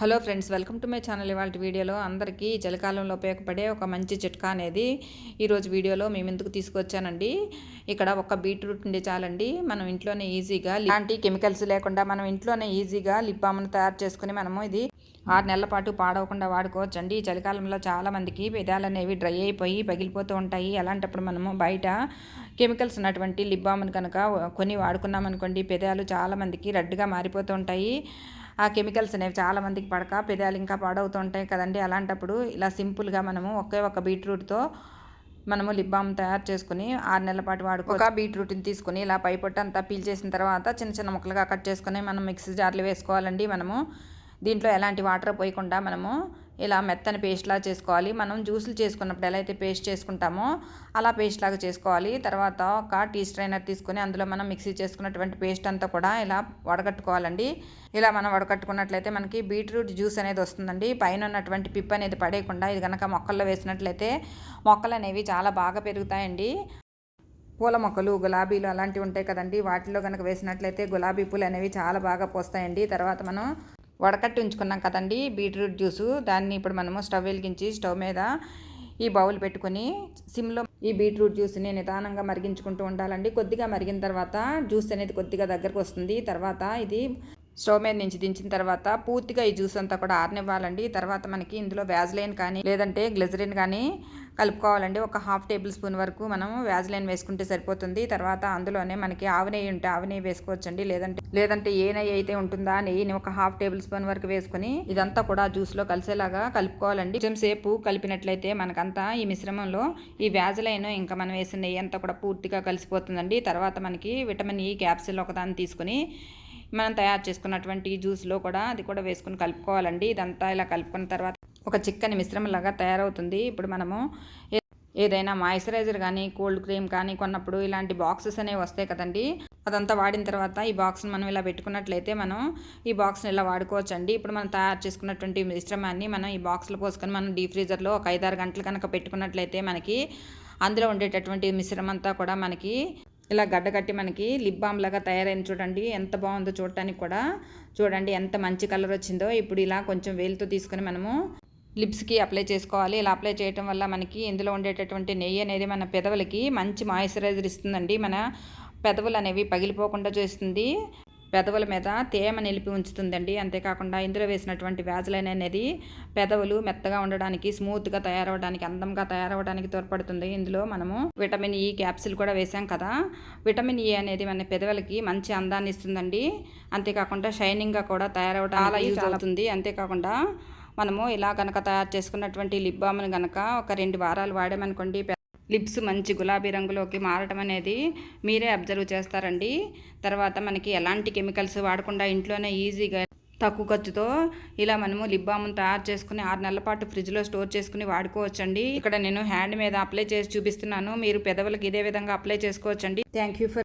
Hello friends welcome to my channel. ఇవాళ వీడియోలో అందరికీ చలికాలంలో ఉపయోగపడే ఒక మంచి చిట్కా అనేది ఈరోజు వీడియోలో మేము ఎందుకు తీసుకొచ్చానండి ఇక్కడ ఒక బీట్రూట్ ఉండే చాలండి. మనం ఇంట్లోనే ఈజీగా ఇలాంటి కెమికల్స్ లేకుండా మనం ఇంట్లోనే ఈజీగా లిప్ బామ్ను తయారు చేసుకుని మనము ఇది ఆరు నెలల పాటు పాడవకుండా వాడుకోవచ్చండి ఈ చలికాలంలో చాలామందికి పెదాలు అనేవి డ్రై అయిపోయి పగిలిపోతూ ఉంటాయి. అలాంటప్పుడు మనము బయట కెమికల్స్ ఉన్నటువంటి లిప్ బామ్ని కనుక కొని వాడుకున్నామనుకోండి పెదాలు చాలామందికి రెడ్గా మారిపోతూ ఉంటాయి. ఆ కెమికల్స్ అనేవి చాలామందికి పడక పెదాలు ఇంకా పాడవుతూ ఉంటాయి కదండి. అలాంటప్పుడు ఇలా సింపుల్గా మనము ఒకే ఒక బీట్రూట్తో మనము లిప్ బామ్ తయారు చేసుకుని ఆరు నెలల పాటు వాడుకో. ఒక బీట్రూట్ని తీసుకుని ఇలా పై అంతా పీల్ చేసిన తర్వాత చిన్న చిన్న ముక్కలుగా కట్ చేసుకుని మనం మిక్సీ జార్లు వేసుకోవాలండి. మనము దీంట్లో ఎలాంటి వాటర్ పోయకుండా మనము ఇలా మెత్తని పేస్ట్లా చేసుకోవాలి. మనం జ్యూసులు చేసుకున్నప్పుడు ఎలా అయితే పేస్ట్ చేసుకుంటామో అలా పేస్ట్ లాగా చేసుకోవాలి. తర్వాత ఒక టీ స్ట్రైనర్ తీసుకొని అందులో మనం మిక్సీ చేసుకున్నటువంటి పేస్ట్ అంతా కూడా ఇలా వడగట్టుకోవాలండి. ఇలా మనం వడకట్టుకున్నట్లయితే మనకి బీట్రూట్ జ్యూస్ అనేది వస్తుందండి. పైన ఉన్నటువంటి పిప్ అనేది పడేయకుండా ఇది కనుక మొక్కల్లో వేసినట్లయితే మొక్కలు అనేవి చాలా బాగా పెరుగుతాయండి. పూల మొక్కలు గులాబీలు అలాంటివి ఉంటాయి కదండి. వాటిలో కనుక వేసినట్లయితే గులాబీ పూలు అనేవి చాలా బాగా పోస్తాయండి. తర్వాత మనం వడకట్టి ఉంచుకున్నాం కదండి బీట్రూట్ జ్యూసు. దాన్ని ఇప్పుడు మనము స్టవ్ వెలిగించి స్టవ్ మీద ఈ బౌల్ పెట్టుకొని సిమ్లో ఈ బీట్రూట్ జ్యూస్ని నిదానంగా మరిగించుకుంటూ ఉండాలండి. కొద్దిగా మరిగిన తర్వాత జ్యూస్ అనేది కొద్దిగా దగ్గరకు వస్తుంది. తర్వాత ఇది స్టవ్ మీద నుంచి దించిన తర్వాత పూర్తిగా ఈ జ్యూస్ అంతా కూడా ఆరనివ్వాలండి. తర్వాత మనకి ఇందులో వ్యాజ్లైన్ కానీ లేదంటే గ్లిజరిన్ కానీ కలుపుకోవాలండి. ఒక హాఫ్ టేబుల్ స్పూన్ వరకు మనం వ్యాజ్లైన్ వేసుకుంటే సరిపోతుంది. తర్వాత అందులోనే మనకి ఆవు నెయ్యి ఉంటే ఆవు నెయ్యి వేసుకోవచ్చండి. లేదంటే లేదంటే ఏ నెయ్యి అయితే ఉంటుందా నెయ్యిని ఒక హాఫ్ టేబుల్ స్పూన్ వరకు వేసుకుని ఇదంతా కూడా జ్యూస్లో కలిసేలాగా కలుపుకోవాలండి. కొంచెం సేపు కలిపినట్లయితే మనకంతా ఈ మిశ్రమంలో ఈ వ్యాజ్లైన్ ఇంకా మనం వేసిన నెయ్యి అంతా కూడా పూర్తిగా కలిసిపోతుందండి. తర్వాత మనకి విటమిన్ ఈ క్యాప్సిల్ ఒకదాన్ని తీసుకుని మనం తయారు చేసుకున్నటువంటి జ్యూస్లో కూడా అది కూడా వేసుకుని కలుపుకోవాలండి. ఇదంతా ఇలా కలుపుకున్న తర్వాత ఒక చిక్కని మిశ్రమంలాగా తయారవుతుంది. ఇప్పుడు మనము ఏదైనా మాయిశ్చరైజర్ కానీ కోల్డ్ క్రీమ్ కానీ కొన్నప్పుడు ఇలాంటి బాక్సెస్ అనేవి వస్తాయి కదండి. అదంతా వాడిన తర్వాత ఈ బాక్స్ని మనం ఇలా పెట్టుకున్నట్లయితే మనం ఈ బాక్స్ని ఇలా వాడుకోవచ్చండి. ఇప్పుడు మనం తయారు చేసుకున్నటువంటి మిశ్రమాన్ని మనం ఈ బాక్స్లో పోసుకొని మనం డీప్ ఫ్రీజర్లో ఒక ఐదారు గంటలు కనుక పెట్టుకున్నట్లయితే మనకి అందులో ఉండేటటువంటి మిశ్రమం అంతా కూడా మనకి ఇలా గడ్డ కట్టి మనకి లిప్ బామ్ లాగా తయారైంది చూడండి. ఎంత బాగుందో చూడటానికి కూడా. చూడండి ఎంత మంచి కలర్ వచ్చిందో. ఇప్పుడు ఇలా కొంచెం వేలుతో తీసుకొని మనము లిప్స్కి అప్లై చేసుకోవాలి. ఇలా అప్లై చేయడం వల్ల మనకి ఇందులో ఉండేటటువంటి నెయ్యి అనేది మన పెదవులకి మంచి మాయిశ్చరైజర్ ఇస్తుందండి. మన పెదవులు అనేవి పగిలిపోకుండా చేస్తుంది. పెదవుల మీద తేమ నిలిపి ఉంచుతుందండి. అంతేకాకుండా ఇందులో వేసినటువంటి వ్యాజలైన్ అనేది పెదవులు మెత్తగా ఉండడానికి స్మూత్గా తయారవడానికి అందంగా తయారవడానికి తోడ్పడుతుంది. ఇందులో మనము విటమిన్ ఈ క్యాప్సిల్ కూడా వేసాం కదా. విటమిన్ ఈ అనేది మన పెదవులకి మంచి అందాన్ని ఇస్తుందండి. అంతేకాకుండా షైనింగ్గా కూడా తయారవడం చాలా యూజ్ అవుతుంది. అంతేకాకుండా మనము ఇలా కనుక తయారు చేసుకున్నటువంటి లిప్ బామ్ని కనుక ఒక రెండు వారాలు వాడామనుకోండి లిప్స్ మంచి గులాబీ రంగులోకి మారటం అనేది మీరే అబ్జర్వ్ చేస్తారండి. తర్వాత మనకి ఎలాంటి కెమికల్స్ వాడకుండా ఇంట్లోనే ఈజీగా తక్కువ ఖర్చుతో ఇలా మనము లిప్ బామ్ను తయారు చేసుకుని ఆరు నెలల పాటు ఫ్రిడ్జ్లో స్టోర్ చేసుకుని వాడుకోవచ్చండి. ఇక్కడ నేను హ్యాండ్ మీద అప్లై చేసి చూపిస్తున్నాను. మీరు పెదవులకు ఇదే విధంగా అప్లై చేసుకోవచ్చండి. Thank you for